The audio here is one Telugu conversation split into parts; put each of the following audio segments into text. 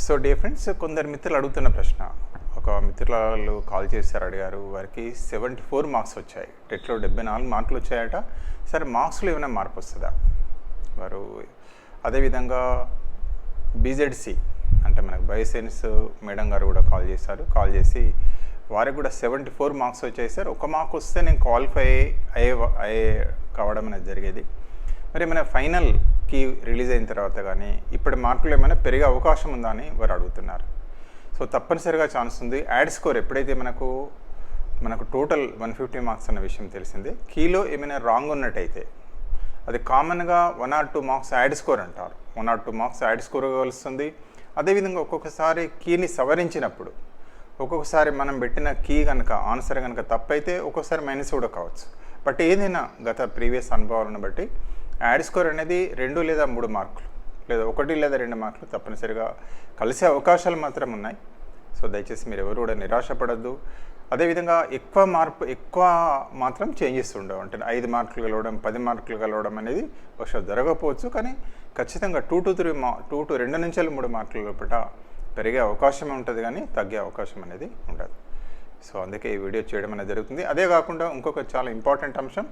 సో డే ఫ్రెండ్స్ కొందరు మిత్రులు అడుగుతున్న ప్రశ్న. ఒక మిత్రులు కాల్ చేశారు అడిగారు వారికి సెవెంటీ ఫోర్ మార్క్స్ వచ్చాయి. టెట్లో డెబ్బై నాలుగు మార్కులు వచ్చాయట. సరే మార్క్స్లో ఏమైనా మార్పు వస్తుందా? వారు అదేవిధంగా బీజెడ్సి అంటే మనకు బయోసైన్స్ మేడం గారు కూడా కాల్ చేశారు. కాల్ చేసి వారికి కూడా సెవెంటీ ఫోర్ మార్క్స్ వచ్చాయి సార్. ఒక మార్క్ వస్తే నేను క్వాలిఫై అయ్యే అయ్యే కావడం అనేది జరిగేది. మరి ఏమైనా కి రిలీజ్ అయిన తర్వాత కానీ ఇప్పటి మార్కులు ఏమైనా పెరిగే అవకాశం ఉందా అని వారు అడుగుతున్నారు. సో తప్పనిసరిగా ఛాన్స్ ఉంది. యాడ్ స్కోర్ ఎప్పుడైతే మనకు మనకు టోటల్ వన్ ఫిఫ్టీ మార్క్స్ అన్న విషయం తెలిసిందే కీలో ఏమైనా రాంగ్ ఉన్నట్టయితే అది కామన్గా one or two marks add score అంటారు. One or two marks add score కలుస్తుంది అదేవిధంగా ఒక్కొక్కసారి కీని సవరించినప్పుడు ఒక్కొక్కసారి మనం పెట్టిన కీ కనుక ఆన్సర్ కనుక తప్పైతే ఒక్కొక్కసారి మైనస్ కూడా కావచ్చు. బట్ ఏదైనా గత ప్రీవియస్ అనుభవాలను బట్టి యాడ్ స్కోర్ అనేది రెండు లేదా మూడు మార్కులు లేదా ఒకటి లేదా రెండు మార్కులు తప్పనిసరిగా కలిసే అవకాశాలు మాత్రం ఉన్నాయి. సో దయచేసి మీరు ఎవరు కూడా నిరాశపడద్దు. అదేవిధంగా ఎక్కువ మార్పు ఎక్కువ మాత్రం చేంజెస్ ఉండవు. అంటే ఐదు మార్కులు కలవడం పది మార్కులు కలవడం అనేది బహుశా జరగకపోవచ్చు. కానీ ఖచ్చితంగా టూ టు త్రీ మా టూ టు రెండు నుంచి మూడు మార్కుల లోపల పెరిగే అవకాశం ఉంటుంది కానీ తగ్గే అవకాశం అనేది ఉండదు. సో అందుకే ఈ వీడియో చేయడం అనేది జరుగుతుంది. అదే కాకుండా ఇంకొక చాలా ఇంపార్టెంట్ అంశం.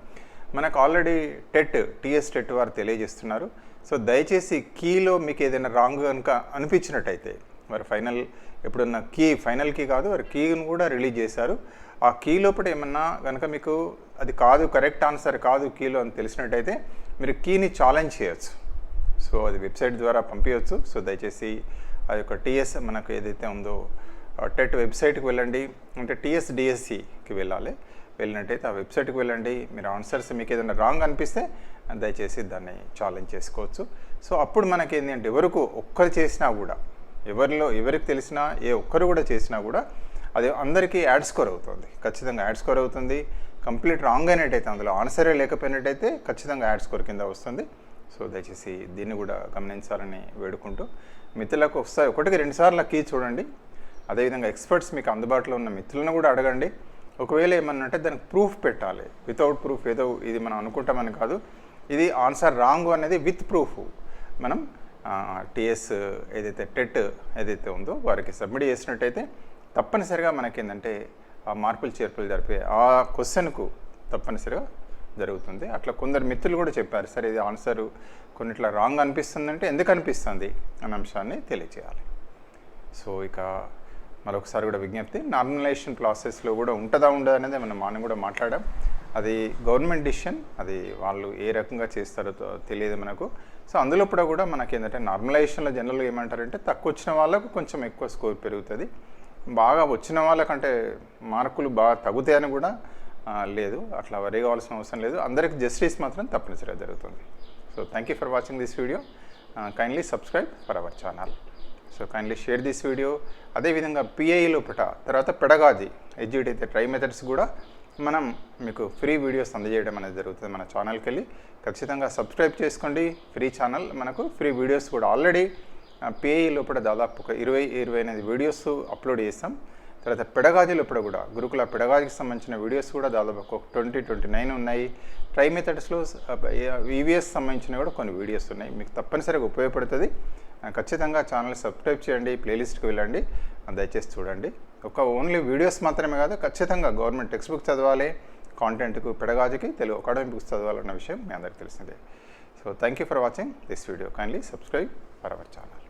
మనకు ఆల్రెడీ టెట్ టీఎస్ టెట్ వారు తెలియజేస్తున్నారు. సో దయచేసి కీలో మీకు ఏదైనా రాంగ్ కనుక అనిపించినట్టయితే వారు ఫైనల్ ఎప్పుడున్న కీ ఫైనల్ కీ కాదు వారు కీని కూడా రిలీజ్ చేశారు. ఆ కీ లోపల ఏమన్నా కనుక మీకు అది కాదు కరెక్ట్ ఆన్సర్ కాదు కీలో అని తెలిసినట్టయితే మీరు కీని ఛాలెంజ్ చేయొచ్చు. సో అది వెబ్సైట్ ద్వారా పంపించవచ్చు సో దయచేసి ఆ యొక్క టీఎస్ మనకు ఏదైతే ఉందో టెట్ వెబ్సైట్కి వెళ్ళండి. అంటే టీఎస్ డిఎస్సికి వెళ్ళాలి. వెళ్ళినట్టయితే ఆ వెబ్సైట్కి వెళ్ళండి. మీరు ఆన్సర్స్ మీకు ఏదైనా రాంగ్ అనిపిస్తే దయచేసి దాన్ని ఛాలెంజ్ చేసుకోవచ్చు. సో అప్పుడు మనకి ఏంటంటే ఎవరికి ఒక్కరు చేసినా కూడా ఎవరిలో ఎవరికి తెలిసినా ఏ ఒక్కరు కూడా చేసినా కూడా అది అందరికీ యాడ్ స్కోర్ అవుతుంది. ఖచ్చితంగా యాడ్ స్కోర్ అవుతుంది. కంప్లీట్ రాంగ్ అయినట్టయితే అందులో ఆన్సరే లేకపోయినట్టయితే ఖచ్చితంగా యాడ్ స్కోర్ కింద వస్తుంది. సో దయచేసి దీన్ని కూడా గమనించాలని వేడుకుంటూ మిత్రులకు ఒకసారి ఒకటికి రెండుసార్లు కీ చూడండి. అదేవిధంగా ఎక్స్పర్ట్స్ మీకు అందుబాటులో ఉన్న మిత్రులను కూడా అడగండి. ఒకవేళ ఏమన్నా అంటే దానికి ప్రూఫ్ పెట్టాలి. వితౌట్ ప్రూఫ్ ఏదో ఇది మనం అనుకుంటామని కాదు. ఇది ఆన్సర్ రాంగ్ అనేది విత్ ప్రూఫ్ మనం టిఎస్ ఏదైతే టెట్ ఏదైతే ఉందో వారికి సబ్మిట్ చేసినట్టయితే తప్పనిసరిగా మనకి ఏంటంటే ఆ మార్పులు చేర్పులు జరిపే ఆ క్వశ్చన్కు తప్పనిసరిగా జరుగుతుంది. అట్లా కొందరు మిత్రులు కూడా చెప్పారు సరే ఇది ఆన్సర్ కొన్నిట్లా రాంగ్ అనిపిస్తుందంటే ఎందుకు అనిపిస్తుంది? అనే అంశాన్ని తెలియచేయాలి. సో ఇక మరొకసారి కూడా విజ్ఞప్తి నార్మలైజేషన్ ప్రాసెస్లో కూడా ఉంటుందా ఉండదు అనేది మనం మనం కూడా మాట్లాడాం. అది గవర్నమెంట్ డిసిషన్ అది వాళ్ళు ఏ రకంగా చేస్తారో తెలియదు మనకు. సో అందులో కూడా మనకి ఏంటంటే నార్మలైజేషన్లో జనరల్గా ఏమంటారంటే తక్కువ వచ్చిన వాళ్ళకు కొంచెం ఎక్కువ స్కోర్ పెరుగుతుంది. బాగా వచ్చిన వాళ్ళకంటే మార్కులు బాగా తగ్గుతాయని కూడా లేదు. అట్లా వరి కావాల్సిన అవసరం లేదు. అందరికి జస్టిస్ మాత్రం తప్పనిసరిగా జరుగుతుంది. So thank you for watching this video kindly subscribe for our channel so kindly share this video అదేవిధంగా పిఐలో లోపల తర్వాత పెడగాజీ ఎడ్యుకేట్ అయితే ట్రై మెథడ్స్ కూడా మనం మీకు ఫ్రీ వీడియోస్ అందజేయడం అనేది జరుగుతుంది మన ఛానల్కి వెళ్ళి ఖచ్చితంగా సబ్స్క్రైబ్ చేసుకోండి. ఫ్రీ ఛానల్ మనకు ఫ్రీ వీడియోస్ కూడా ఆల్రెడీ పిఐ లోపల దాదాపు ఒక ఇరవై ఇరవై అనేది వీడియోస్ అప్లోడ్ చేస్తాం. తర్వాత పెడగాజులు ఇప్పుడు కూడా గురుకుల పెడగాజీకి సంబంధించిన వీడియోస్ కూడా దాదాపు ఒక ట్వంటీ ట్వంటీ నైన్ ఉన్నాయి. ట్రై మెథడ్స్లో ఈవీఎస్ సంబంధించిన కూడా కొన్ని వీడియోస్ ఉన్నాయి. మీకు తప్పనిసరిగా ఉపయోగపడుతుంది. ఖచ్చితంగా ఛానల్ సబ్స్క్రైబ్ చేయండి ప్లేలిస్ట్కి వెళ్ళండి దయచేసి చూడండి. ఒక ఓన్లీ వీడియోస్ మాత్రమే కాదు ఖచ్చితంగా గవర్నమెంట్ టెక్స్ట్ బుక్ చదవాలి కాంటెంట్కు పెడగాజుకి తెలుగు అకాడమిక్ బుక్స్ చదవాలన్న విషయం మీ అందరికీ తెలిసిందే. So thank you for watching this video kindly subscribe for our channel